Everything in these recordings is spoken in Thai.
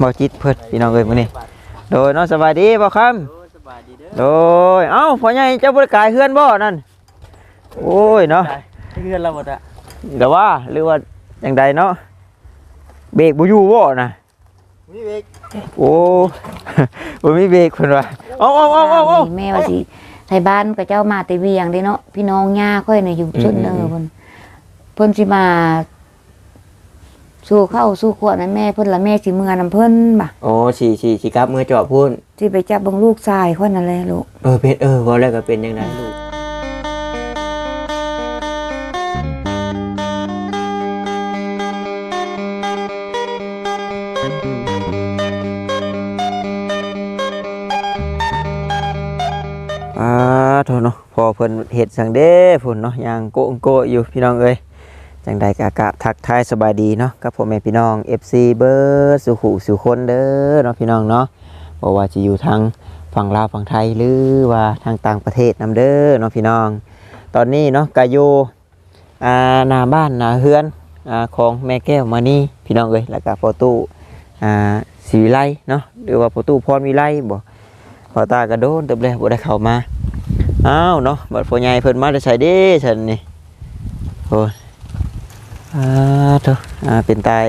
บ่จิตเพิ่นพี่น้องเอ้ยมื้อนี้โดยเนาะสบายดีบ่คำโอ้สบายดีเด้อโดยเอ้าพ่อใหญ่เจ้าบ่ได้กายเฮือนบ่นั่นโอ้ยเนาะเงินเราหมดอะแต่ว่าหรือว่าจังใดเนาะเบรกบ่อยู่บ่น่ะนี่เบกโอ้บ่มีเบรกเพิ่นว่าเอาเอาเอาเอาเอาแม่ว่าสิไทยบ้านก็เจ้ามาแต่เวียงเด้เนาะพี่น้องย่าค่อยน่ะอยู่อืมชุดเนออืมเพิ่นเพิ่นสิมา สู้เข้าสู้ขวดนะแม่เพิ่นละแม่สิเมื่อนำเพิ่นบ่ะโอ้ฉี่ฉี่ฉี่กลับมือจอบพูนสิไปจับเบิ่งลูกชายค่อยนั่นแหละลูกเออเพชรเออว่าแล้วก็เป็นยังไงลูกอ่าโทษเนาะพอเพิ่นเฮ็ดสังเด้พุ่นเนาะย่างโกะโกะอยู่พี่น้องเอ้ย จังใดกะกะทักทายสบายดีเนาะกับพ่อแม่พี่น้อง FC เบิร์ดสุขุสุคนเด้อเนาะพี่น้องเนาะบ่ว่าจะอยู่ทางฝั่งลาวฝั่งไทยหรือว่าทางต่างประเทศนํเด้อเนาะพี่น้อง ตอนนี้เนาะก็อยู่อ่าหน้าบ้านหน้าเฮือนอ่าของแม่แก้วมานี่พี่น้องเอ้ยแล้วก็พ่อตู้อ่าศรีวิไลเนาะหรือว่าพ่อตู้พรวิไลบ่พอตากระโดนเติบเลยบ่ได้เข้ามาอ้าวเนาะบัดพ่อใหญ่เพิ่นมาได้ใส่เด้ฉันนี่โอ้ อ่าโตอ่าเป็นตาย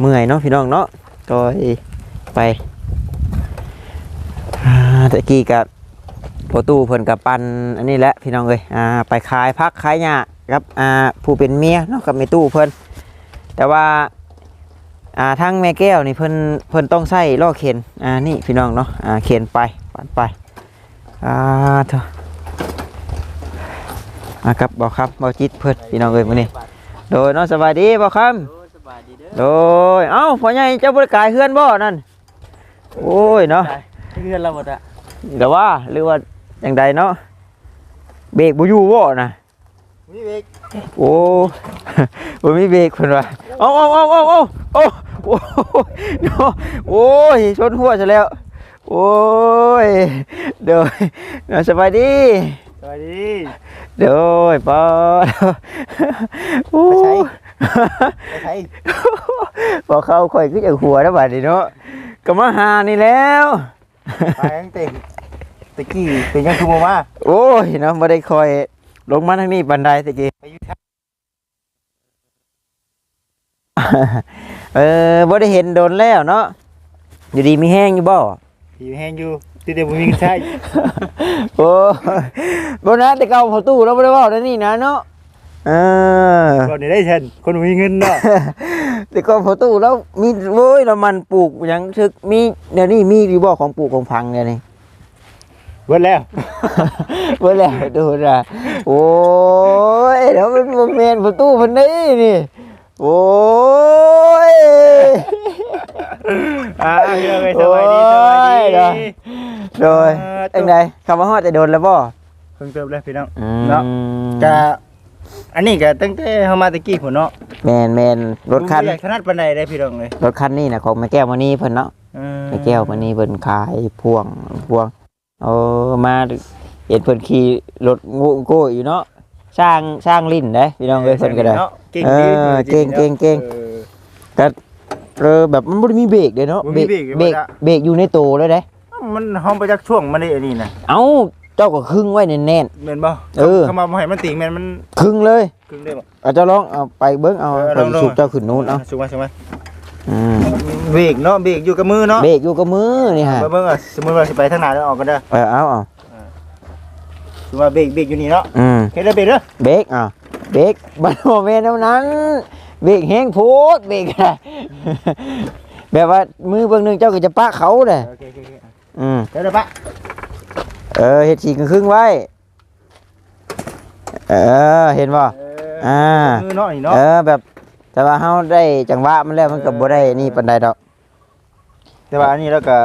เมื่อยเนาะพี่น้องเนาะก็ไปอ่าตะกี้กับพอตู้เพิ่นกับปันอันนี้แหละพี่น้องเอ้ยอ่าไปขายพักขายหญ้ากับอ่าผู้เป็นเมียเนาะกับแม่ตู้เพิ่นแต่ว่าอ่าทางแม่แก้วนี่เพิ่นเพิ่นต้องใส่ล่อเข็นอ่านี่พี่น้องเนาะอ่าเข็นไปปันไปอ่าเถอะอ่าครับบอกครับบอกจิตเพิ่นพี่น้องเอ้ยมื้อนี้ โดยเนาะสบายดีบอกคโอ้สบายดีเด้อำโดยเอ้าพ่อใหญ่เจ้าบ่ได้กายเฮือนบ่นั่นโอ้ยเนาะเงินเราหมดอะแต่ว่าหรือว่าจังใดเนาะเบรกบ่อยู่บ่น่ะนี่เบกโอ้บ่มีเบรกเพิ่นว่าเอาเอาเอาเอาเอาเอาโอ้ยเนาะโอ้ยชนหัวซะแล้ว โอ้ยเดี๋ยวเดี๋ยวสบายดีสบายดี เดี๋ยวปอโอ้ไปใช้ยไปใช้พอเข้าค่อยขึ้นจากหัวแล้วบัดนี้เนาะก็มาหานี่แล้วไปตั้งแต่ตะกี้เป็นยังคือบ่มาโอ้ยเนาะบ่ได้คอยลงมาทางนี้บันไดตะกี้ไปอยู่ทางเออบ่ได้เห็นโดนแล้วเนาะอยู่ดีมีแห้งอยู่บ่ผีแห้งอยู่ ที่เดียวบ่มีเงินใช้โอ้ยบ่นะแต่เก่าเขาตู้เราบ่ได้เว้าได้นี่นะเนาะเออก่อนนี่ได้เช่นคนบ่มีเงินเนาะแต่ก่อนเขาตู้แล้วมีโว้ยเรามันปลูกหยังทึกมีเดี๋ยวนี้มีอยู่บ่ของปลูกของพังเนี่ยนี่ เบิดแล้วเบิ่แล้วดูนะโอ้ยเดี๋ยวมันบ่แม่นประตูเพิ่นนี่นี่ โอ้ยอ่าเฮ้ยสบายดีสบายดี โดยจังไดคำว่าฮอดจะโดนแล้วบ่เพิ่งเติมเลยพี่น้อง อืมเนาะ กะอันนี้ก็ตั้งแต่เฮามาตะกี้พุ่นเนาะแม่นแม่นรถคัน บ่ใหญ่ขนาดปานใดได้พี่น้องเลยรถคันนี้น่ะของแม่แก้วมานี่เพิ่นเนาะอืมแม่แก้วมานี่เพิ่นขายพวงพวงเออมาเห็นเพิ่นขี่รถงูโก้อยู่เนาะสร้างสร้างลิ้นเด้พี่น้องเอ้ยเพิ่นก็ได้เนาะเก่งเอดีอเก่งเก่งเก่ง ออเออแบบมันบ่ได้มีเบรกเด้เนาะบ่มีเบรกเบรกบ่ได้ เบรกอยู่ในโตเลยเด้มันห้องไปจากช่วงมันได้อันนี้นะเอ้าเจ้าก็ครึ่งไว้แน่น แม่นบ่เออ เข้ามาบ่ให้มันติ่งแม่นมันๆครึ่งเลยครึ่งได้บ่ เอาเจ้าลองเอาไปเบิ่งเอาเออไปลองๆ สูบเจ้าขึ้นนู้นเอาสูงมาสูงมาอืมเบรกเนาะเบรกอยู่กับมือเนาะเบรกอยู่กับมือนี่ฮะเบิ่งอะสมมุติว่าสิไปทางหน้าแล้วออกก็ได้เออเอาเอาสมมุติว่าเบรกเบรกอยู่นี่เนาะอืมเฮ็ดได้เบรกเด้อเบรกอะ เบรกบันโมเมนเท่านั้นเบรกแห้งโพดเบรกอะแบบว่ามือเบื้องหนึงเจ้าก็จะปะเขาเลยโอเคโอเคโอเคอืมเดี๋ยวเดี๋ยวปะเออเห็ดฉีกครึ่งๆไว้ เออเห็นป่ะเอออ่ามือเนาะนี่เนาะเออแบบแต่ว่าเฮาได้จังหวะมันแล้วมันก็บ่ได้นี่ปานใดดอก แต่ว่าอันนี้แล้วก็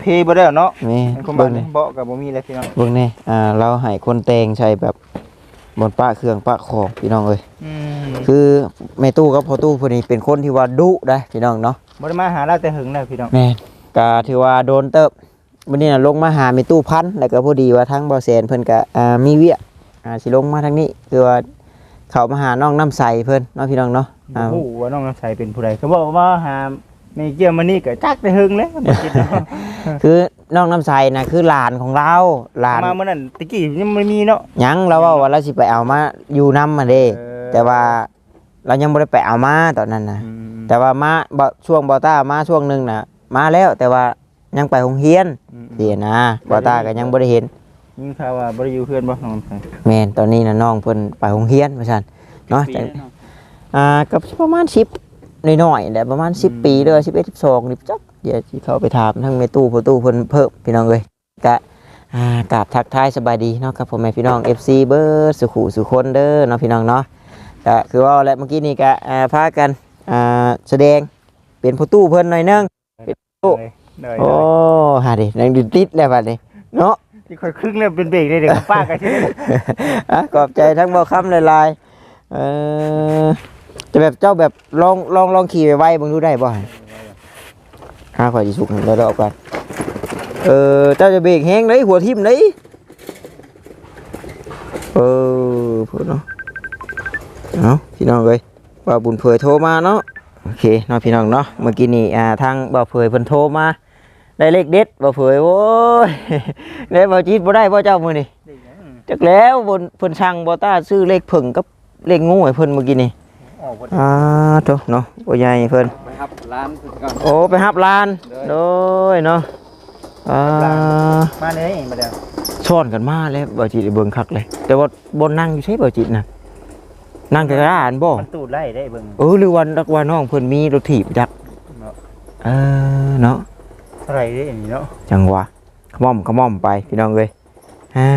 เพย์บ่ได้เนาะนี่มันคงเบิ่บางนี่เบาะก็บ่มีแล้วพี่น้องเบิ่งนี่อ่าเราให้คนแต่งใช้แบบ บนปะเครื่องปะของพี่น้องเอ้ยอืมคือแม่ตู้กับพ่อตู้ผู้นี้เป็นคนที่ว่าดุได้พี่น้องเนาะบ่ได้มาหาเราแต่หึงแล้วพี่น้องแม่นก็ถือว่าโดนเติบวันนี้น่ะลงมาหาแม่ตู้พันธุ์แล้วก็พอดีว่าทั้งบ่แสนเพิ่นก็อ่ามีเวียกอ่าสิลงมาทางนี้คือว่าเข้ามาหาน้องน้ำใสเพิ่นเนาะพี่น้องเนาะอ่าโอ้โหว่าน้องน้ำใสเป็นผู้ใดเขาบอกว่าหา แม่เกี่ยวมานี่ก็จักได้หึงแล้วบ่คิดเนาะคือน้องน้ำใสนะคือหลานของเราหลานมาเมื่อนั้นตะกี้ยังไม่มีเนาะยังเราว่าว่าเราสิไปเอามาอยู่นํมาเด้ เออ แต่ว่าเรายังบ่ได้ไปเอามาตอนนั้นนะแต่ว่ามาบ่ช่วงบอต้ามาช่วงหนึงน่ะมาแล้วแต่ว่ายังไปโรงเรียนเดียนะบอต้าก็ยังบ่ได้เห็น ยิงข่าวว่าบ่ได้อยู่เพื่อนบ่น้องไปแม่นตอนนี้น่ะน้องเพิ่นไปโรงเรียนว่าซั่นเนาะปีจังแล้วเนาะอ่าก็ประมาณ10 น้อยๆแหละประมาณ 10 ปีเด้อ11 12นี่จักเดี๋ยวสิเข้าไปถามทั้งแม่ตู้พ่อตู้เพิ่นเพิ่มพี่น้องเอ้ยก็อ่ากราบทักทายสบายดีเนาะครับผมแม่พี่น้อง FC เบิร์ดสุขุสุคนเด้อเนาะพี่น้องเนาะก็คือว่าแหละเมื่อกี้นี่ก็อ่าพากันอ่าแสดงเป็นพ่อตู้เพิ่นหน่อยนึงโอ้ได้โอ้หาดินังดิติดแล้วบัดนี้เนาะที่ค่อยครึ่งแล้วเป็นเบรกเลยเดี๋ยวก็ป้ากันใช่ไหมอะขอบใจทั้งเบาคำหลายๆเออ จะแบบเจ้าแบบลองลองลองขี่ไปไว้เบิ่งดูได้บ่ห้าข่อยสิสุกแล้วเราออกกันเออเจ้าจะเบรกแห้งเลยหัวทิ่มเลยเออพูดเนาะเนาะพี่น้องเอ้ยว่าบุญเผยโทรมาเนาะโอเคเนาะพี่น้องเนาะเมื่อกี้นี่อ่าทางบ่าวเผยเพิ่นโทรมาได้เลขเด็ดบ่าวเผยโอ้ยได้บ่าวจีดบ่ได้บ่เจ้ามื้อนี่จักแล้วบนเพิ่นช่างบ่ต้าซื้อเลขผึ่งกับเลขงูให้เพิ่นเมื่อกี้นี่ ออกบ่อ่าโตเนาะบ่ใหญ่เพิ่นไปครับร้านก่อนโอ้ไปรับลานโดยเนาะอ่า มาเลยมาเดี๋ยวช้อนกันมาแล้วบ่จิตเบิ่งคักเลย แต่ว่าบ่นั่งอยู่ใช่บ่จิตน่ะนั่งแต่ร้านบ่มันตูดไล่ได้เบิ่งเออหรือวันรักว่าน้องเพิ่นมีรถถีบจักเนาะเออเนาะเท่าไหร่ได้อย่างนี้เนาะจังหวะขม่อมขม่อมไปพี่น้องเอ้ยอ่า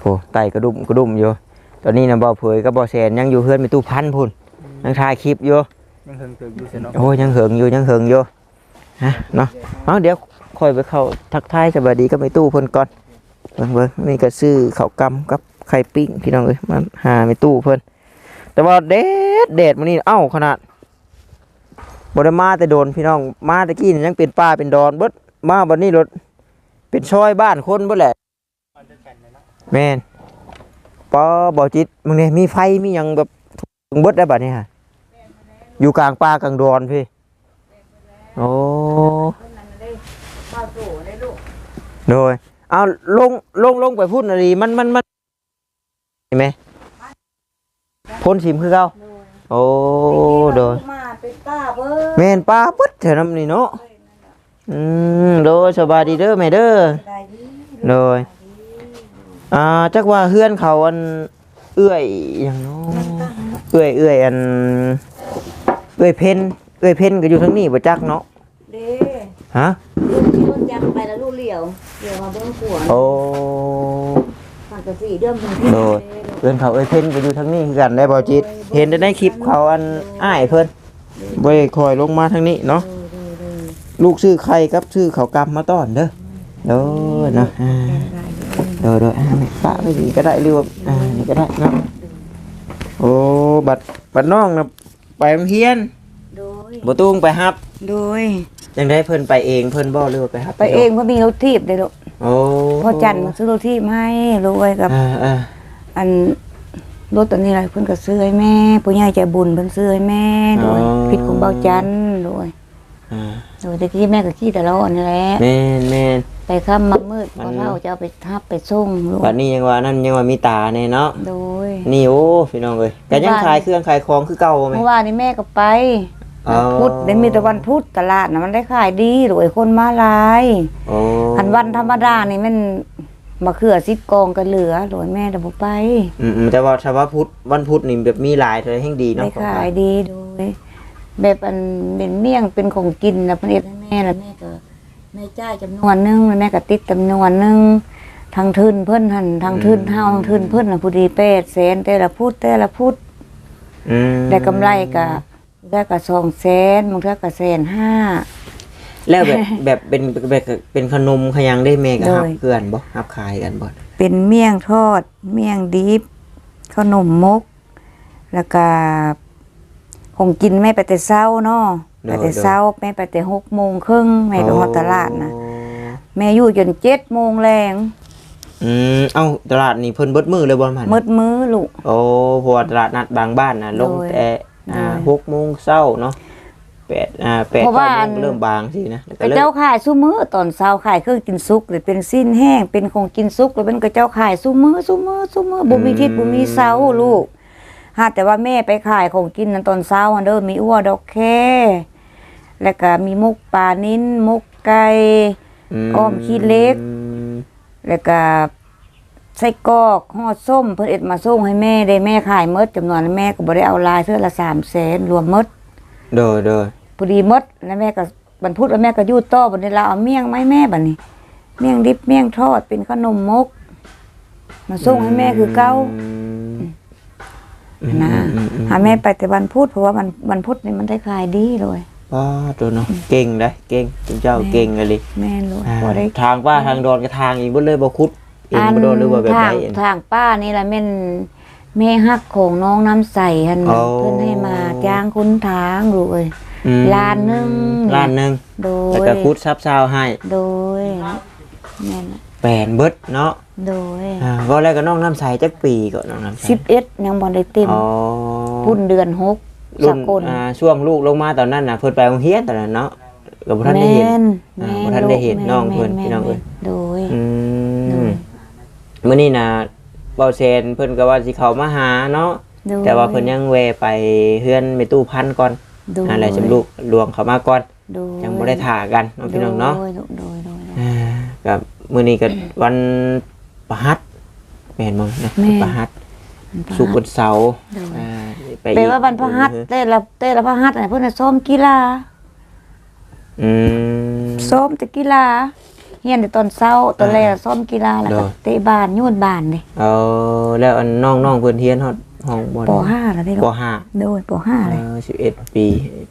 โหไต่กระดุมกระดุมอยู่ ตอนนี้นะบ่เผยกับบ่แสนยังอยู่เฮือนมีตู้พันพุ่นยังถ่ายคลิปอยู่ยังเพิ่งตื่นอยู่เสียเนาะโอ้ยยังเหิงอยู่ยังเหิงอยู่ฮะเนาะเอาเดี๋ยวค่อยไปเข้าทักทายสวัสดีกับไอ้ตู้เพิ่นก่อนเบิ่งเบิ่งนี่ก็ซื้อข้าวกำกับไข่ปิ้งพี่น้องเอ้ยมาหาไอ้ตู้เพิ่นแต่ว่าเด็ดเด็ดมื้อนี้เอ้าขนาดบ่ได้มาแต่โดนพี่น้องมาตะกี้นี่ยังเป็นป่าเป็นดอนเบิดมาบัดนี้รถเป็นซอยบ้านคนเบิดแหละแม่น ปอบ่จิตมึงเนี่ยมีไฟมียังแบบถึงบดได้บัดนี้ฮะอยู่กลางป่ากลางดอนพี่โอ้โดยเอาลงลงลงไปพูดอะไรมันมันมันเห็นไหมพ่นชิมคือเก่าโอ้โดยมาเป็นป้าเบิ่งแม่นปลาปึ๊ดแถวนั้นนี่เนาะอืมโดยสบายดีเด้อแม่เด้อด้ดีโดย อ่าจักว่าเฮือนเขาอันเอื้อยอย่างเน้องเอื้อยเอื้อยอันเอื้อยเพนเอื้อยเพนก็อยู่ทั้งนี้บ่จักเนาะเด้ฮะลูกที่รถจักรไปแล้วลูกเหลียวเหลียวมาเบิ่งขวนโอ้ฝากกะสีเดิมเพิ่นโดยเพื่อนเขาเอ้ยเพิ่นก็อยู่ทั้งนี้คือกันได้บ่จิต เห็นได้ในคลิปเขาอันอ้ายเพิ่นบ่ได้คอยลงมาทางนี้เนาะลูกชื่อใครครับชื่อเขากำมาต้อนเด้อเด้อเนาะ อ่าเด้อเด้ออ่าปะไปดีก็ได้หรือว่าอ่านี่ก็ได้เนาะโอ้บัดบัดน้องน่ะไปโรงเรียนโดยบ่ตุ้งไปฮับโดยจังได้เพิ่นไปเองเพิ่นบ่หรือว่าไปฮับไปเองเพราะมีรถทีบได้ลูกโอ้พ่อจันทร์มาซื้อรถทีบให้รวยกับอ่าอ่าอันรถตัวนี้อะไรเพิ่นก็ซื้อให้แม่ผู้ใหญ่ใจบุญเพิ่นซื้อให้แม่โดยผิดของเบาจันทร์โดยอ่าโดยตะกี้แม่ก็ขี้แต่ละอ่อนนี่แหละแม่นแม่นไป ค่ำมามืดมัพอนเท่าจะเอาไปทับไปส่งลูกบัดนี้ยังว่านั่นยังว่ามีตาแน่เนาะโดยนี่โอ้พี่น้องเอ้ยก็ยังขายเครื่องขายของคือเก่าไหมเมื่อวานนี้แม่ก็ไปอ๋อพุธได้มีแต่วันพุธตลาดนะมันได้ขายดีรวยคนมาหลายโอ้อันวันธรรมดานี่มันมาเขือซิดกองกันเหลือรวยแม่แต่บ่ไป อืมๆแต่ว่าถ้าว่าพุธวันพุธนี่แบบมีหลายเท่าไหร่แห่งดีเนาะได้ขายดีโดยแบบอันเป็นเมี่ยงเป็นของกินแล้วเพิ่นเฮ็ดให้แม่แล้วแม่ก็ แม่จ่ายจำนวนหนึงแล้วแม่ก็ติดจำนวนหนึงทางทุนเพิ่นหั่นทางทุนเฮาทางทุนเพิ่นน่ะผู้ดี8แสนแต่ละพุธแต่ละพุธอืมได้กำไรก็ได้ก็2แสนบางเทื่อก็แสนห้า แล้วแบบแบบเป็นแบบเป็นขนมขยังได้แม่ก็โดย ฮับเพื่อนบ่ฮับขายกันบ่เป็นเมี่ยงทอด เมี่ยงดิบขนมมก แล้วก็ของกินแม่ไปแต่เช้าเนาะ ไปแต่เช้าแม่ไปแต่หกโมงครึ่งแม่ไปฮอดตลาดนะโอ้แม่อยู่จนเจ็ดโมงแรงอืมเอ้าตลาดนี่เพิ่นเบิดมือเลยบ่มันมืดมือลูกโอ้เพราะว่าตลาดนัดบางบ้านน่ะลงโดยแต่อ่าโดยหกโมงเช้าเนาะไปแปดอ่าแปดเพราะว่าก้อนเริ่มบางสินะแล้วกก็ระเริ่เจ้ามขายสู้มือตอนเช้าขายเครื่องกินซุกหรือเป็นสิ้นแห้งเป็นของกินซุกหรือเป็นกระเจ้าขายสู้มือสู้มือสู้มือบ่มีทิศบ่มีเสาลูกหาแต่ว่าแม่ไปขายของกินนั้นตอนเช้าอันเด้อมีอ้วดอกแค่ แล้วก็มีมุกปลานิ้นมุกไก่อ้อมขี้เหล็ก แล้วก็ไส้กรอกฮอดส้มเพิ่นเอ็ดมาส่งให้แม่ได้แม่ขายหมดจำนวนแม่ก็บ่ได้เอาลายเทื่อละ300,000รวมหมดโดยโดยพอดีหมดแล้วแม่ก็บรรพุดแล้วแม่ก็อยู่ต่อบัดนี้เราเอาเมี่ยงไหมแม่บัดนี้ เมี่ยงดิบเมี่ยงทอดเป็นขนมมก มาส่งให้แม่คือเก้าอืมนะอืมอืมหาแม่ไปแต่วันพุธเพราะว่าวันวันพุธนี่มันได้ขายดีเลย ป้าตัวน้องเก่งได้เก่งเจ้าเก่งเลยแม่นลูกบ่ได้ทางป้าทางดอนก็ทางอีกบ่เลยบ่คุดเองบ่โดนหรือว่าแบบไหนทางป้านี่แหละแม่นแม่ฮักของน้องน้ำใสหันเพิ่นให้มาจ้างคุณทางลูกเอ้ยล้านนึงล้านนึงโดยแล้วก็คุดซับซาวให้โดยแม่นแปนเบิดเนาะโดยอ่าก็แล้วก็น้องน้ำใสจักปีก็น้องน้ำใส11ยังบ่ได้เต็มพุ่นเดือน6 รุ่นอ่าช่วงลูกลงมาตอนนั้นนะเพิ่นไปโรงเฮียนตอนนั้นเนาะก็บท่านได้เห็น อ่บท่านได้เห็นน้องเพิ่นพี่น้องเอ้ย โดย อืโมย มื้อนี้นะเบาเซนเพิ่นก็ว่าสิเข้ามาหาเนาะแต่ว่าเพิ่นยังแวไปเฮือนแมตู้พันก่อนอะไรจำลูกลวงเขามาก่อนยังไม่ได้ถ่ากันน้องพี่น้องเนาะกับมื่อนี้ก็ วันประหัตแม่นบ่นะแม่น ประหัตสุกร์นเสาอ่า ไปแปลว่าวันพฤหัสเต้ละเต้ละพฤหัสน่ะเพิ่นน่ะซ้อมกีฬาอืม ซ้อมแต่กีฬาเฮียนแต่ตอนเช้าตอนแรกซ้อมกีฬาแล้วก็โดย เตะบานโยนบานเด้เอาแล้วอันน้องๆเพิ่นเรียนฮอดห้องบ่ป .5 แล้วได้ปลูกห้าโดยป .5 เลยเออ11ปี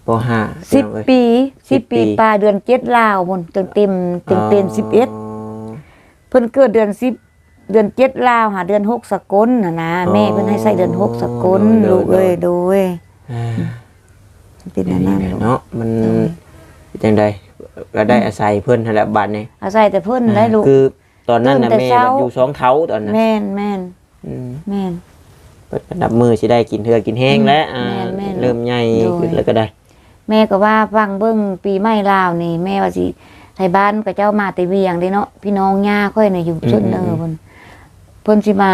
ปห้าสิบพี่น้องเอ้ยปีสิบ10ปีปีปลายเดือนเจ็ดลาวหมดเต็มเต็มเต็มเต็มสิบเอ็ดอ๋อเพิ่นเกิดเดือนสิบ เดือนเจ็ดลาวหาเดือนหกสกลน่ะนะอ๋อแม่เพิ่นให้ใส่เดือนหกสกลโดยลูกเอ้ยโดยโดยอ่าเป็นอันนั้นลูกเนาะมันจังไดก็ได้อาศัยเพิ่นนั่นแหละบัดนี้อาศัยแต่เพิ่นได้ลูกคือ ตอนนั้นน่ะตื่นแต่แม่เช้ามันอยู่สองเท้าตอนนั้นแม่นแม่นอืมแม่นเปิดนับมือสิได้กินเทือกินแห้งแล้วอ่าแม่นแม่นเริ่มใหญ่โดยขึ้นแล้วก็ได้ แม่ก็ว่าฟังเบิ่งปีใหม่ลาวนี่ แม่ว่าสิไทยบ้านกับเจ้ามาแต่เวียงเด้เนาะพี่น้องย่าค่อยน่ะอยู่ชนเนอเพิ่น เพิ่นสิมา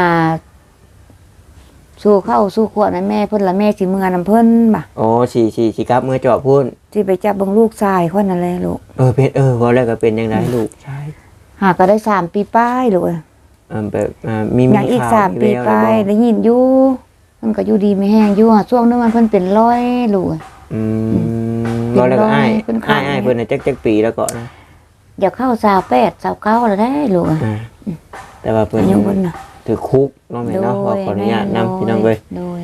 สู่เข้าสู่ขวดนะแม่เพิ่นละแม่สิเมือนํเพิ่นบ่ะโอ้สี่สี่สี่ครับเมื่อเจาะพูนสิไปจับเบิ่งลูกชายคนนั่นแหละลูกเออเป็นเออว่าแล้วก็เป็นยังไงลูกใช่หาก็ได้สามปีป้ายลูกเอ้ยเออแบบอ่ามียังอีกข่วสามปีแววไปอะไรบ่ได้ยินอยู่มันก็อยู่ดีไม่แห้งอยู่อะช่วงนึงมันเพิ่นเป็นร้อยลูกอะอืมเป็นว่าแล้วก็ร้อยอ้ายเป็นขาอ้ายอ้ายเพิ่นน่ะจักจักปีแล้วก็นะอยากเข้าสาวแปดสาวเก้าแล้วได้ลูกอะอ่า แต่ว่าเพิ่นอายุเพิ่นน่ะถือคุกเนาะแม่เนาะขอขออนุญาตนำพี่น้องเว้ยโดย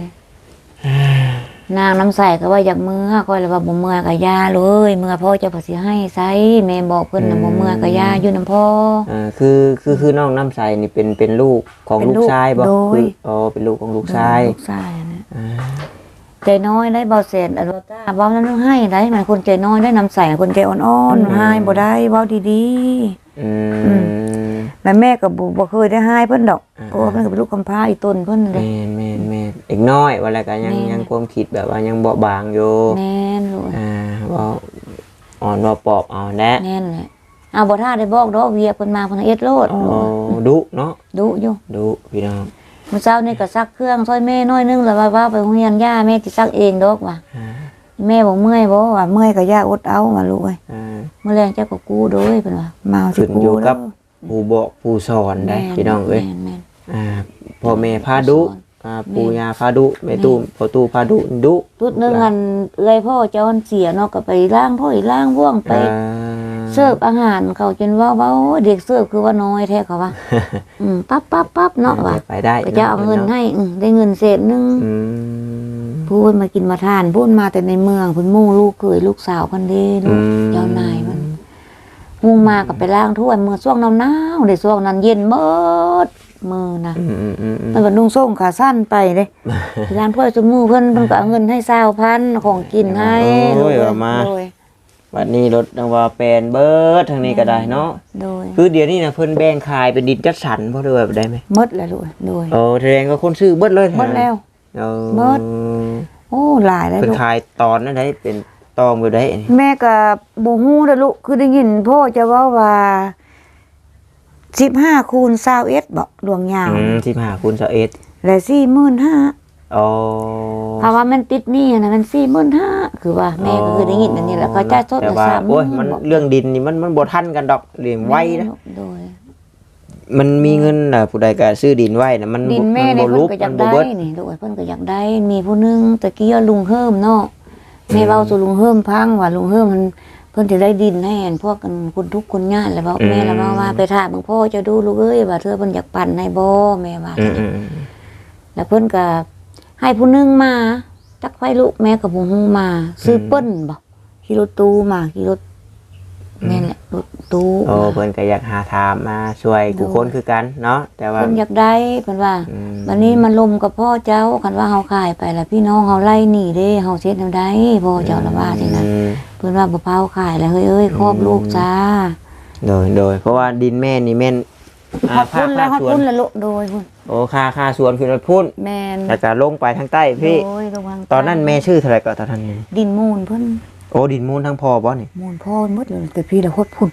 นางน้ำใสก็ว่าอยากมือคอยเลยว่าบ่มือกับยาเลยมือพ่อเจะภาษีให้ไสแม่บอกเพิ่นน่ะบ่มือกับยาอยู่น้ำพ่ออ่าคือคือคือน้องน้ำใสนี่เป็นเป็นลูกของเป็นลูลูกกชายบ่โดยคืออ๋อเป็นลูกของลูกชายลูกชายอะนะอ่าใจน้อยได้เบาแสนอันว่าตาเว้านั้นให้ได้มันคนใจน้อยได้น้ำใสคนใจอ่อนๆให้บ่ได้เว้าดีๆอืม แม่แม่ก็บ่บ่เคยได้ให้เพิ่นดอกอ่าเพราะว่าเพิ่นก็เป็นลูกกำพร้าอีต้นเพิ่นนั่นแหแม่ละนแม่นแม่นอีกน้อยว่าแล้วก็ยังแม่นยังความคิดแบบว่ายังเบาบางอยู่แม่นลูกอ่าเว่าอ่อนเว่าปอบเอาแน่แม่นแหละอ้าวบ่ท่าได้บอกดอกเวียเพิ่นมาเพิ่นเอ็ดโลดอ๋อดุเนาะดุอยู่ดุพี่น้องมื้อเช้านี่ก็ซักเครื่องซอยแม่น้อยนึงแล้วว่าว่าไปโรงเรียนย่าแม่สิซักเองดอกว่ะอ่าแม่บ่เมื่อยบ่ว่าเมื่อยก็ย่าอดเอาว่าลูกเอ้ยอ่ามื้อแรงเจ้าก็กู้โดยเพิ่นว่ามาเอาสิขึ้นกู้อยู่กับเด้ ผู้บอกผู้สอนได้แม่พี่น้องเอ้ยแม่นแม่นอ่าพ่อแม่พาดุอ่าปู่ย่าพาดุแม่ตู้พ่อตู้พาดุดุทุดหนึงอันเอื้อยพ่อเจ้าอันเสียเนาะก็ไปล้างถ้วยล้างบ่วงไปอ่าเสิร์ฟอาหารเขาจนว่าเว้าเด็กเสิร์ฟคือว่าน้อยแท้เขาว่าอืมปั๊บปั๊บปั๊บเนาะว่ะไปได้ก็จะเอาเงินให้อืมได้เงินเศษหนึงอืมพูดมากินมาทานพูดมาแต่ในเมืองเพุ่นหมู่ลูกเคยลูกสาวคนเดีลูกอืมเจ้านายมัน มุ่งมากับไปล้างถ้วยมือช่วงหนาวๆในช่วงนั้นเย็นเมิดมือนะอืมอืมอืมอืมมันก็นุ่งส่งขาสั้นไปเลยไปล้างถ้วยจมูกเพิ่นเพิ่นก็เอาเงินให้สาวพันของกินให้โอ้ยลูกเอามาโดยวันนี้รถดังว่าแปลนเบิดทางนี้ก็ได้เนาะโดยคือเดี๋ยวนี้นะเพิ่นแบ่งขายเป็นดินจัดสรรเพราะด้วยแบบได้ไหมหมดแล้วลูกโดยโอ้แสดงก็คนซื้อเบิดเลยหมดแล้วเออหมดโอ้หลายแล้วเพิ่นลูกขายตอนนั้นได้เป็น ตองอยู่ได้นี่แม่ก็บ่ฮู้เด้อลูกคือได้ยินพ่อจะเว้าว่า15คูณ21บ่ดวงยาวอืม15คูณ21และ45,000อ๋อ เพราะว่ามันติดหนี้นะมัน45,000คือว่าแม่ก็คือได้ยินอันนี้แล้วก็จ่ายสดแต่ละว่า30,000โอ้ยมันเรื่องดินนี่มันมันบ่ทันกันดอกเรื่องไว้นะโดย มันมีเงินน่ะผู้ใดก็ซื้อดินไว้น่ะมันดินแม่มันเนี่ยบ่เพิ่ลุนกก็อยามักนบ่ได้เบิดนี่ลูกเพิ่นก็อยากได้ มีผู้หนึงตะกี้ว่าลุงเฮิมเนาะ แม่เว้าสู่ลุงเฮิมพังว่าลุงเฮิมมันเพิ่นสิได้ดินให้อันพวกกันคนทุกข์คนยากแล้วบอกแม่แล้วว่าว่าไปถามหลวงพ่อเจะดูลูกเอ้ยว่าเธอเพิ่นอยากปั่นให้บ่แม่ว่าอืมอืมอืมแล้วเพิ่นก็ให้ผู้หนึงมาจักไฟลูกแม่ก็บ่ฮู้มา ซื้อเปิ้นบ่ขี่รถตู้มาขี่รถ แม่นแหละรถตู้โอ้เพิ่นก็อยากหาทางมาช่วยกูคนคือกันเนาะแต่ว่าเพิ่นอยากได้เพิ่นว่าอืมวันนี้มันลมกับพ่อเจ้าคันว่าเฮาขายไปแล้วพี่น้องเฮาไล่หนีเด้เฮาเช็ดเฮาได้พ่อเจ้าละว่าจังนั้นอืม เพิ่นว่าบ่เผาขายแล้วเฮ้ยเอ้ยครอบลูกจ้าโดยโดยเพราะว่าดินแม่นี่แม่นฮอดพุ่นแล้วฮอดสวนพุ่นแล้วลูกโดยพุ่นโอ้ค่าค่าสวนคือรถพุ่นแม่นแล้วก็ลงไปทางใต้พี่ โดยระวังตอนนั้นแม่ชื่อเท่าไหร่ก็ตอนนั้นนี่ดินมูลเพิ่น โอ้ดินมูลทั้งพ่อบ่นี่มูลพ่อหมดเลยแต่พี่ละฮอดพุ่น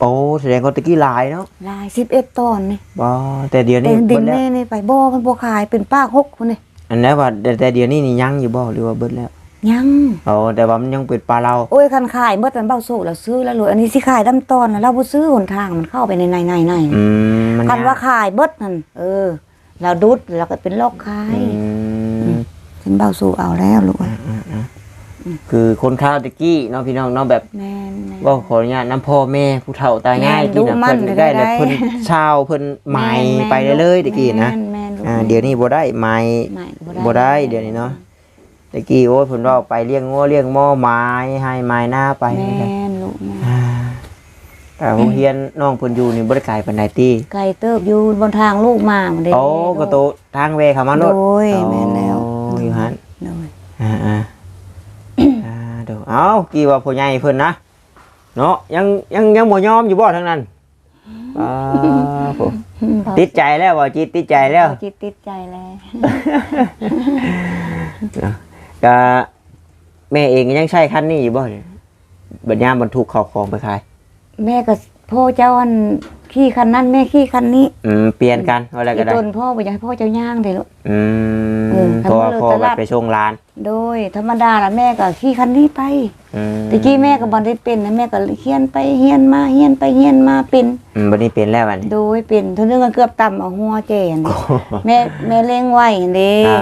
โอ้แสดงว่าตะกี้หลายเนาะลาย11ตอนนี่บ่แต่เดี๋ยวแต่นี้ดิเบินดแล้วแม่นี่ไปบ่มันบ่ขายเป็นป้าหกพุ่นนี่อันนั้นว่าแต่แต่เดี๋ยวนี้นี่ยังอยู่บ่หรือว่าเบิดแล้วยัง โอ้แต่ว่ามันยังเป็นปลาเราโอ้ยคันขายเบิดมันเบ้าโซแล้วซื้อแล้วเลยอันนี้สิขายดํตอนน่ะเราบ่ซื้อหนทางมันเข้าไปในในในในอืมมันคันยกว่าขายเบิดนั่นเออ เราดุดแล้วก็เป็นลอกขายอืม ฉันเบาสู่เอาแล้วลูกเอ้ย คือคนข้าวตะกี้เนาะพี่น้องเนาะแบบแม่นแม่น ว่าขออนุญาตน้ำพ่อแม่ผู้เฒ่าตายง่ายแม่นที่น่ะดูมั่เพิ่นนได้แล้วได้ เพิ่นเช่าเพิ่นใหม่แม่นไปเลยๆตะกี้นะแม่แม่ลูกอ่าเดี๋ยวนี้บ่ได้ใหม่ไม่บ่ได้เดี๋ยวนี้เนาะตะกี้โอ้ยเพิ่นว่าไปเลี้ยงงัวเลี้ยงหม้อไม้ให้ไม้หน้าไปแม่นลูกแม่อ่าแต่โรงเรียนน้องเพิ่นอยู่นี่บ่ได้ไกลปานใดติไก่เติบอยู่บนทางลูกมามันได้ โอ้ก็โตทางเวเข้ามาโลดโดยแม่นแล้ว โอ้อยู่หั่น โดย อ่าอ่าอ่า เดี๋ยวเอากี่ว่าผู้ใหญ่เพิ่นนะเนาะยังยังยังบ่ยอมอยู่บ่ทั้งนั้นอ่าผมติดใจแล้วว่าจิตติดใจแล้วเอาจิตติดใจแล้วก็แม่เองยังใช้คันนี้อยู่บ่เนี่ยบัดยามบรรทุกข้าวของไปขายแม่ก็พ่อเจ้าอันขี่คันนั้นแม่ขี่คันนี้ อืมเปลี่ยนกันว่าอะไรก็อีได้ต้นพ่อบ่อยากให้พ่อเจ้าย่างเด้ลูกอืเอ มอเพราะว่าทำพ่อเลยแบบตลาดไปส่งร้าน โดย ธรรมดาล่ะแม่ก็ขี่คันนี้ไปอืมตะกี้แม่ก็บ่ได้เป็นนะแม่ก็เฮียนไปเฮียนมาเฮียนไปเฮียนมาเป็นอืมบัดนี้เป็นแล้วบัดนี้โดยเป็นเท่านึงก็เกือบต่ำเอาหัวแจนแม่แม่เลี้ยงไว้หั่นเด้อ่า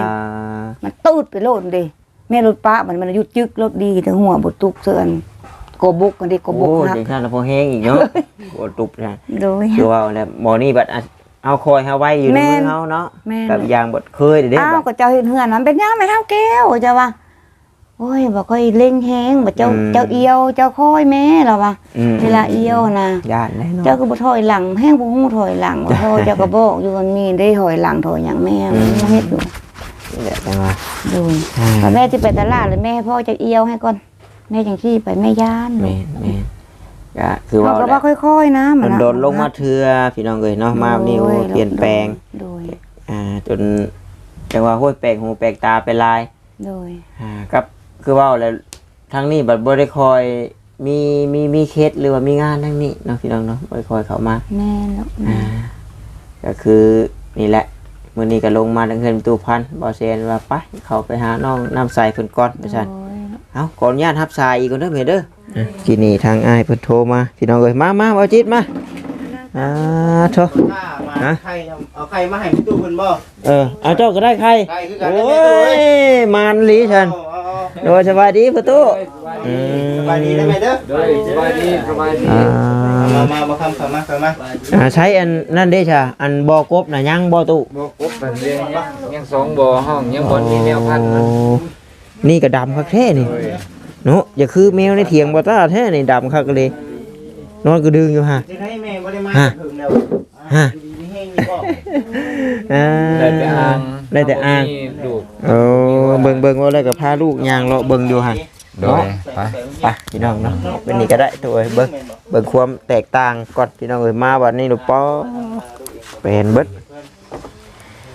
มันตูดไปโลดเด้แม่รถป้ามันมันหยุดจึกรถดีแต่หัวบ่ตุกเสื่อนโกบุกกันดิโกโอ้บุกฮักจังซั่นแล้วพอแห้งอีกเนาะโอ้ตุบนะโดยคือว่าแล้วหมอนี่บัดอะ เอาคอยเฮาไว้อยู่ในแม่มือนเฮาเนาะแม่นแบบอย่างบดเคยเด้อ้าวแบบก็เจ้าเห็นเฮือนมันเป็นหยังไม่เท่าแก้วเจ้าว่าโอ้ยบ่ค่อยเล่งแฮงบ่เจ้าเจ้าเอียว เจ้าค่อยแม่ล่ะว่าอืมเวลาเอียวนะญาติแน่นอน เจ้าก็บ่ถอยหลังแฮงบ่ฮู้ถอยหลังว่าพ่อเจ้าก็บอกอยู่มันมีได้ถอยหลังถอยหยังแม่มันบ่เฮ็ดอยู่นี่แหละจังว่าดูอ่าถ้าแม่สิไปตลาดเลยแม่ให้พ่อจะเอียวให้ก่อนแม่จังขี้ไปแม่ย่าน แม่นแม่น ก็คือว่าเขาก็แหละว่าค่อยๆนะมันน่ะโดนลงมาเทือพี่น้องเอ้ยเนาะมานี่โอ้เปลี่ยนแปลงโดยอ่าจนจังว่าห้วยแปลกหูแปลกตาเป็นลายโดยอ่ากับคือว่าแล้วทั้งนี้บัดบ่ได้คอยมีมีมีเคสหรือว่ามีงานทั้งนี้เนาะพี่น้องเนาะบ่ได้คอยเข้ามาแม่แล้วอ่าก็คือนี่แหละมื้อนี้ก็ลงมาทางเฮือนตู้พันบ่เซนว่าไปเข้าไปหาน้องน้ำใสเพิ่นก่อนว่าซั่นโดยเอาขออนุญาตรับสายอีกก่อนเด้อแม่เด้อ ทีนี้ทางอ้ายเพิ่นโทรมาพี่น้องเอ้ยมามาเอาจิตมาอ่าโทถ้ามาฮะใครเอาใครมาให้พี่ตู้เพิ่นบ่เออเอาเจ้าก็ได้ใครใครคือกันโอ้ได้แม่ตู้เอ้ยยมานลีฉันเอาเอาเอาโดยสบายดีประตูอืมสบายดีได้ไหมเด้อโดยสบายดีสบายดีอ่ามามามาคำคำมาคำมาอ่าใช้อันนั่นเด้ช่ะอันบ่อกบน่ะยังบ่ตุบ่กบกันเรียงยังยังสองบ่อห้องยังบ่มีแนวพันธุ์นะโอ้นี่ก็ดำคักแท้นี่ เนาะอย่าคือแมวในเถียงบ่ตาแท้นี่ดำคักเลย นอนก็ดึงอยู่ฮะจะให้แม่บ่ได้มาฮะถึงแล้วฮะดีๆให้มีบ่อ่าได้แต่อ่างได้แต่อ่างมีลูกโอ้เบิ่งเบิ่งว่าแล้วก็พาลูกย่างเลาะเบิ่งอยู่หั่นโดยไปไปพี่น้องเนาะเป็นนี่ก็ได้ตัวเอ้ยเบิ่งเบิ่งความแตกต่างก่อนพี่น้องเอ้ยมาวันนี้ลูกป้อเป็นเบิด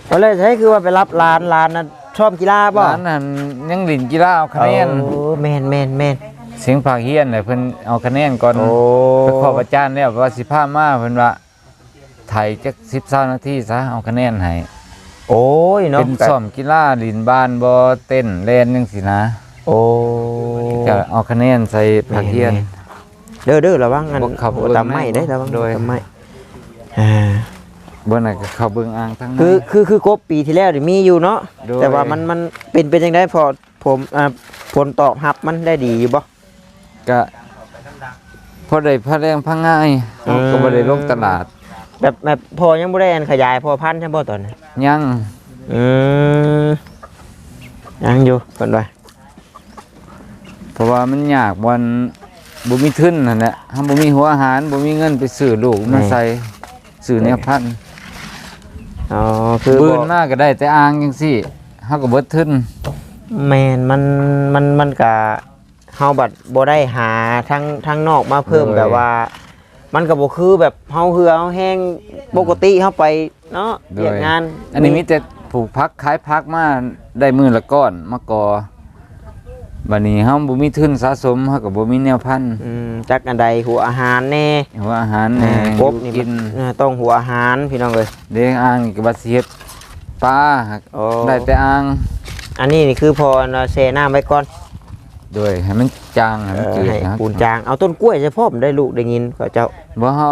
เอาเลยใช่คือว่าไปรับหลานหลานน่ะ ชอบกีฬาบ่ร้านนั้นยังหลินกีฬาเอาคะแนนโอ้แม่นแม่นแม่นเสียงภาคเฮียนน่ะเพิ่นเอาคะแนนก่อนโอ้ไปขอบอาจารย์แล้วว่าสิพามาเพิ่นว่าไทยจัก10-20นาทีซะเอาคะแนนให้โอ้ยเนาะเป็นซ้อมกีฬาลินบ้านบ่เต้นเล่นจังซี่นะ โอ้ก็เอาคะแนนใส่ภาคเฮียนเด้อเด้อระวังอันบ่ขับหัวตามไม้ได้ระวังโดยตามไม้อ่า บ่น่ะก็เข้าเบิ่งอ่างทั้งนั้น คือคือคือกบปีที่แล้วนี่มีอยู่เนาะโดย แต่ว่ามันมันเป็นเป็นยังไงพอผมอ่าผลตอบรับมันได้ดีอยู่บ่ ก็พอได้พาแรงพังง่ายอืมก็บ่ได้ลงตลาดแบบแบบพอยังบ่ได้อันขยายพอพันธุ์ใช่บ่ตอนนี้ยังอืมยังอยู่เพิ่นว่าเพราะว่ามันยากวันบ่มีทุนนั่นแหละเฮาบ่มีหัวอาหารบ่มีเงินไปซื้อลูกมาใส่ซื้อแนวพันธุ์ อ๋อคือปืนบ่มาก็ได้แต่อ่างจังซี่เฮาก็เบิดทุนแม่นมันมันมันก็เฮาบัดบ่ได้หาทั้งทั้งนอกมาเพิ่มแบบว่า มันก็บ่คือแบบเฮาเหือเฮาแห้งปกติเฮาไปเนาะเรียกงานอันนี้มีแต่ปลูกพักขายพักมาได้มื้อละก้อนมากอ บัดนี้เฮาบ่มีทุนสะสมเฮาก็บ่มีแนวพันธุ์อืมจักอันใดหัวอาหารแน่หัวอาหารแหน่กบนี่กินเออต้องหัวอาหารพี่น้องเอ้ยเลี้ยงอ่างนี่ก็บัดสิเฮ็ดปลาหักโอ้ได้แต่อ่างอันนี้นี่คือพอเราเซน้ำไว้ก่อนโดยให้มันจางให้มันเออจืดให้นะปูนจางเอาต้นกล้วยเฉพาะมันได้ลูกได้ยินเขาเจ้า บ่เฮา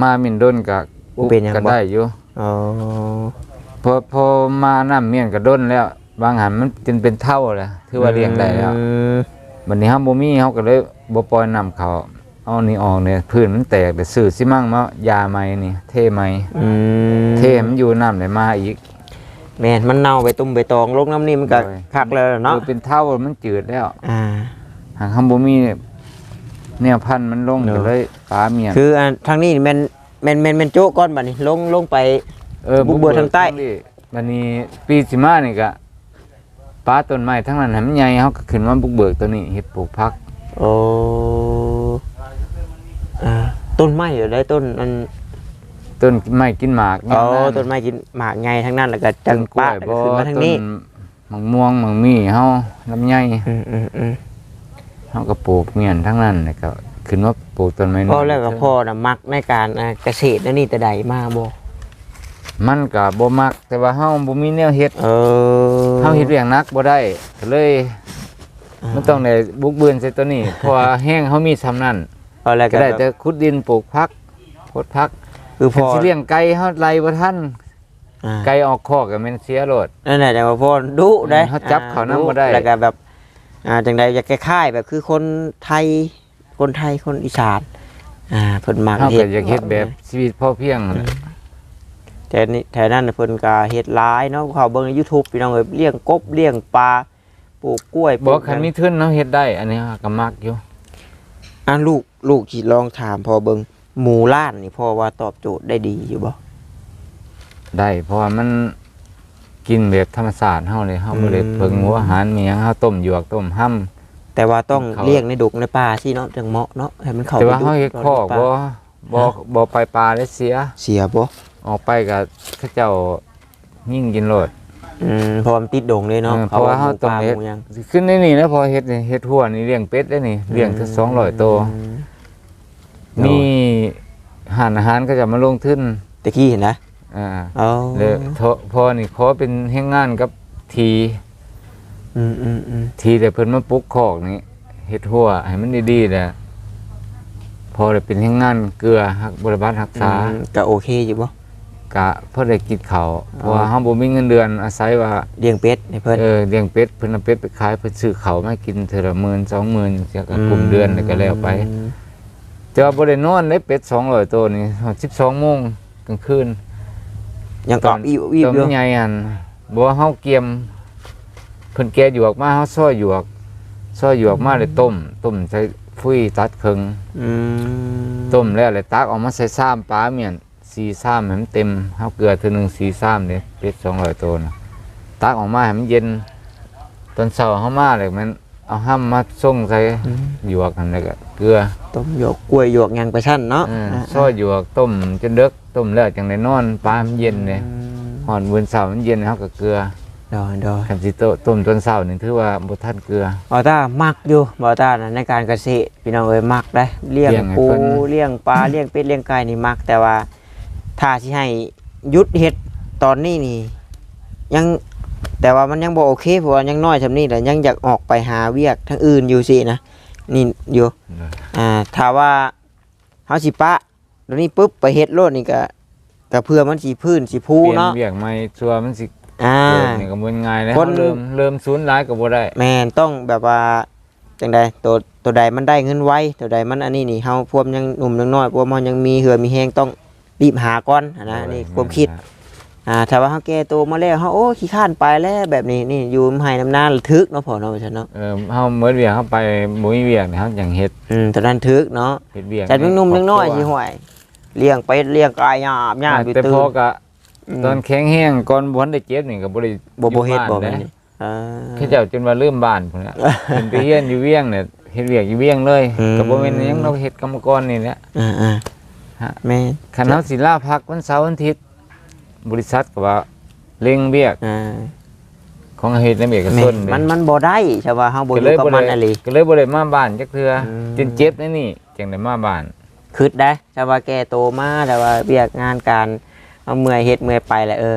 มาหมิ่นดนก็บ่เป็นหยังบ่ก็ได้อยู่อ๋อ พอพอมาน้ำเมียนก็ดนแล้ว บางหันมันเป็นเป็นเท่าแล้วถือว่าเลี้ยงได้แล้วอืมบัดนี้เฮาบ่มีเฮาก็เลยบ่ปล่อยน้ำเขาเอานี่ออกเนี่ยพื้นมันแตกแต่ซื้อสิมั่งมายาใหม่นี่ เทใหม่อืมเทให้มันอยู่น้ำได้มาอีกแม่นมันเน่าไปตุ่มไปตองลงน้ำนี่มันก็โดยคักแล้วเนาะคือเป็นเท่ามันจืดแล้วอ่าหากเฮาบ่มีแนวพันธุ์มันลงเนอะก็เลยปลาเมียนคืออันทางนี้นี่แม่นแม่นแม่นแม่นโจ๊กก้อนบัดนี้ลงลงไปเออบุกเบิกทางใต้นี่วันนี้ปีสิมานี่ก็ ป้าต้นไม้ทั้งนั้นให้มันใหญ่เฮาก็ขึ้นมาบุกเบิกตัวนี้เฮ็ดปลูกผักโอ้อ่าต้นไม้อยู่ได้ต้นอันต้นไม้กินหมากอ๋ออย่างต้นไม้กินหมากไงทั้งนั้นแล้วก็จัต้งนกล้ปะวยบ่ขึ้นมาทางต้นนี้มะม่วงมะมี่เฮาลำไยอืมอืมอืมเฮาก็ปลูกเมียนทั้งนั้นแล้วก็ขึ้นมาปลูกต้นไม้พ่อแล้วก็พ่อน่ะมักในการอ่าเกษตรนั่นนี่แต่ใดมาบ่มันก็บ่มักแต่ว่าเฮาบ่มีแนวเฮ็ดเออ เฮาเฮ็ดเวียงหนักบ่ได้ก็เลยมันต้องได้บุกเบือนใส่ตัวนี้เพราะว่าแห้งเฮามีซ้ำนั้นเอาแล้วก็ก็ได้ได้แต่ขุดดินปลูกผักพดผักคือพ่อสิเลี้ยงไก่เฮาไล่บ่ทันอ่าไก่ออกคอกก็แม่นเสียโลด นั่นแหละจังว่าพ่อดุได้เขาจับเขานำบ่ได้ แล้วก็แบบอ่าจังใดอยากคล้ายๆแบบคือคนไทยคนไทยคนอีสานอ่าเพิ่นมักเฮาเฮ็ก็ดอยากเฮ็ดแบบชีวิตพอเพียงนั่น แหละแต่นี่แถวนั้นน่ะเพิ่นก็เฮ็ดหลายเนาะเขาเบิ่งใน YouTube พี่น้องเอ้ยเลี้ยงกบเลี้ยงปลาปลูกกล้วยปบ่ลูกคันมีทุนเฮาเฮ็ดได้ อันนี้ก็มักอยู่ อะลูกลูกสิลองถามพ่อเบิ่งหมูล้านนี่พ่อว่าตอบโจทย์ได้ดีอยู่บ่ ได้ เพราะว่ามันกินแบบธรรมชาติเฮาเลยเฮาบ่ได้เพิ่งหัวอาหารมีหยังเฮาต้มหยวกต้มห้ำแต่ว่าต้องเขา เลี้ยงในดงในป่าสิเนาะจังเหมาะเนาะให้มันเข้าแต่ว่าไปเฮาเฮ็ดในคอกป่าบ่บ่บ่ไปปลาได้เสีย เสียบ่ ออกไปก็เขาเจ้ายิ่งกินโลดอืมเพราะว่ามันติดดงเลยเนาะเออเพราะว่าเฮาต้องเฮ็เฮ็ดดยังขึ้นในนี่นะพอเฮ็ดนี่เฮ็ดหัวนี่เลี้ยงเป็ดได้นี่เลี้ยงถึง200ตัวอืมมีหารอาหารก็จะมาลงทุนตะกี้เห็นนะอ่าเอาเลยโทพอนี่ขอเป็นแห่งงานกับทีอืมอืมอืมทีแต่เพิ่นมาปลุกคอกนี่เฮ็ดหัวให้มันดีๆแหละพอได้เป็นแห่งงานเกลือฮักบริบาลรักษา อืมก็โอเคอยู่บ่ กะพอได้กินข้าวเพราะว่าเฮาบ่มีเงินเดือนอาศัยว่าเลี้ยงเป็ดให้เพิ่น เออเลี้ยงเป็ดเพิ่นเอาเป็ดไปขายเพิ่นซื้อข้าวมากินเทื่อละหมื่นสองหมื่นจังก็กลุ่มเดือนแล้วก็แล้วไปอืมแต่ว่าบ่ได้นอนได้เป็ด200ตัวนี่12โมงกลางคืนยังตกออนบอีบอีบตอนอยู่มันใหญ่อันบ่ว่าเฮาเกียมเพิ่นแกะหยวกมาเฮาซอยหยวกซอยหยวกมาเลยต้ม ต้มใส่ฟุยตัดครึ่ง อืมต้มแล้วเลยตักออกมาใส่ซ้ำปลาเมียน สีซ้ำให้มันเต็มเฮาเกลือเทื่อหนึงสีซ้ำเด้เป็ด200ตัวน่ะตักออกมาให้มันเย็น ตอนเช้าเฮามาเลยมันเอาห้ำมาส่งใส่อืมหยวกนั่นแล้วก็เกลือต้มหยวกกล้วยหยวกหยังไปชั้นเนาะอ่าอ่าซอยหยวกต้มจนเดึกต้มแล้วจังได้นอนปลามันเย็นเลยอืมหอนเวนเสาร์มันเย็นเฮาก็เกลือโดยโดยคันสิโตต้มต้นเช้านี่ถือว่าบ่ทันเกลือบอต้ามักอยู่บอต้านะในการเกษตรพี่น้องเอ้ยมักได้เลี้ยงเลี้ยงให้ปูเพิ่นเลี้ยงปลาเลี้ยงเป็ดเลี้ยงไก่นี่มักแต่ว่า ถ้าสิให้หยุดเฮ็ดตอนนี้นี่ ยังแต่ว่ามันยังบ่โอเคเพราะว่ายังน้อยซำนี้แหละยังอยากออกไปหาเวียกทางอื่นอยู่สินะนี่อยู่อ่าถ้าว่าเฮาสิปะเดี๋ยวนี้ปุ๊บไปเฮ็ดโลดนี่ก็ก็เพื่อมันสิพื้นสิพูเปลี่ยนเนาะเวียกใหม่ชัวร์มันสิอ่าเกิดนี่ก็บ่ง่ายเลยคนเฮาเริ่มเริ่มศูนย์หลายก็บ่ได้แม่นต้องแบบว่าจังใดตัวตัวใดมันได้เงินไวตัวใดมันอันนี้นี่เฮาพวกยังหนุ่มยังน้อยพวกมันยังมีเหือมีแฮงต้อง รีบหาก่อนอะนะนี่ความคิดอ่าถ้าว่าเฮาแก่โตมาแล้วเฮาโอ้ขี้ข้านไปแล้วแบบนี้นี่อยู่มให้น้ำหน้าระทึกเนาะพ่อเนาะว่าซั่นเนาะเออเฮาเมื่อเวียกเฮาไปบ่มีเวียกนี่เฮาจังเฮ็ดอืมตอนนั้นทึกเนาะเฮ็ดเวียกจัดยังหนุ่มยังน้อยสิห่วยเลี้ยงเป็ดเลี้ยงไก่ยามยามอยู่แต่ตื่พอนก็มตอนแข็งแห้งก่อนบ่ทันได้เจ็บนี่ก็บ่ได้บ่บ่เฮ็ดบ่อยู่แม่บ้านนนี่อ่าเขาเจ้าจนว่าลืมบ้านพุ่นน่ะเป็นไปเฮียนอยู่เวียงเนี่ยเฮ็ดเวียกอยู่เวียงเลยอืมก็บ่แม่นหยังเราเฮ็ดกรรมกรนี่แหละอ่าอ่า ฮะแม่นคันเฮาสิลาพักวันเสาร์วันอาทิตย์บริษัทก็ว่าเร่งเวียกอ่าของเฮ็ดในเอกแม่ชนนมันมันบ่ได้ใช่ว่าเฮาบ่อก็ยู่เลยกับบ่มันได้อะลีก็เลยบ่ได้มาบ้านจักเทื่ออมจนเจ็บในนี่จังได้มาบ้านคิดได้แต่ว่าแกโตมาแต่ว่าเรียกงานการเอาเมื่อยเฮ็ดเมื่อยไปแหละเออ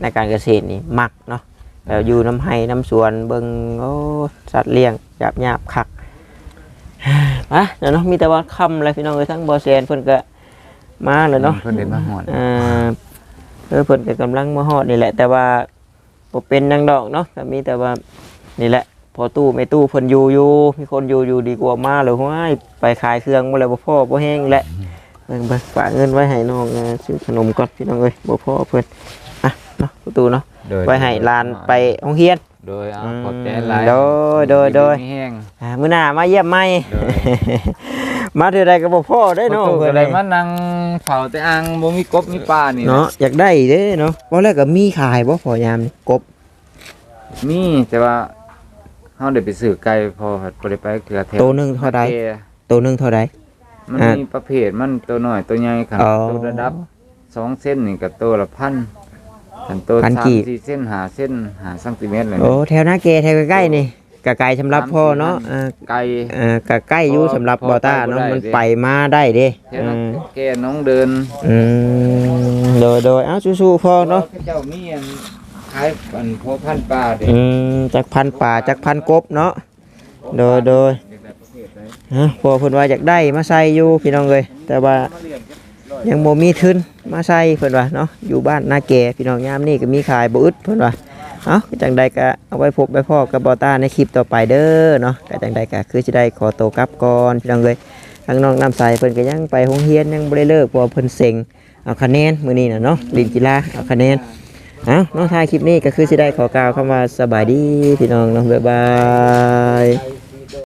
ในการเกษตรนี่มักเนาะแล้วอยู่น้ำไห้น้ำสวนเบิ่งโอ้สัตว์เลี้ยงหยาบหยาบคักอะเดี๋ยวเนาะมีแต่ว่าคำอะไรพี่น้องเอ้ยทั้งบอแซนเพิ่นก็ มาแล้วเนาะเพิ่นได้มาฮอดอ่าเออเพิ่นก็กำลังมาฮอดนี่แหละ แต่ว่าบ่เป็นนางดอกเนาะก็มีแต่ว่านี่แหละ พอตู้ไม่ตู้เพิ่นอยู่อยู่มีคนอยู่อยู่ดีกว่ามาเลยห้วยไปขายเครื่องบ่แล้วบ่พอบ่แห้งแหละเบิ่งเบิ่งฝากเงินไว้ให้น้องนะซื้อขนมก่อนพี่น้องเอ้ยบ่พอเพิ่นอะเนาะประตูเนาะโดย ไว้ให้หลานไปโรงเรียน โดยเอาอืมขอบใจหลายโดยโดยโดยมีแห้งอ่ามื้อหน้ามาเยี่ยมใหม่โดยมาเท่าใดก็บ่พอได้เนาะประตูเพิ่ก็นได้นี่มานั่งเฝ้าแต่อ่างบ่มีกบมีปลานี่เนาะอยากได้เด้เนาะบ่แล้วก็มีขายบ่พอยามนี่กบมีแต่ว่าเฮาได้ไปซื้อไก่พอบ่ได้ไปเกลือแถวตัวหนึงเท่าใดแก่ตัวหนึงเท่าใดมันอ่ามีมีประเภทมันตัวน้อยตัวใหญ่ขันอ๋อตัวระดับสองเส้นนี่กับตัวละพัน ขันตัวพันสามกีบสี่เส้นหาเส้นหาซนติเมตรเลยโอ้แถวหน้าเกแถวใกล้ๆนี่กะไกลสำหรับพ่อเนาะอ่าไก่อ่ากะใกล้อยู่สำหรับพอบ่ต้าพอเนาะได้ มันเด้ไปมาได้เด้แค่อืนั้นมแกน้องเดินอืมโดยโดยเอ้าสู้ๆพ่อเนาะพระเจ้ามีอันขายอันพอพันปลาเด็กอืมจักพันป่าจักพันกบเนาะโดยโดยฮะพอเพิ่นว่าอยากได้มาใส่อยู่พี่น้องเอ้ยแต่ว่ายัง บ่มีทุนมาใส่เพิ่อนว่าเนาะอยู่บ้านนาแก่พี่น้องยามนี่ก็มีขายบ่อึดเพิ่อนว่าเอาจังใดก็เอาไว้พบไว้พ่อกับบอต้าในคลิปต่อไปเด้อเนาะก็จังใดก็คือสิได้ขอตัวกลับก่อนพี่น้องเอ้ยทางน้องน้ำใสเพิ่นก็ยังไปโรงเรียนยังบ่ได้เลิกเพราะว่เพิ่นเซ็งเอาคะแนนมื้อนี้น่ะเนาะลินกีฬาเอาคะแนนเอาเนาะท้ายคลิปนี้ก็คือสิได้ขอกล่าวคำว่าสบายดีพี่น้องเนาะบ๊ายบาย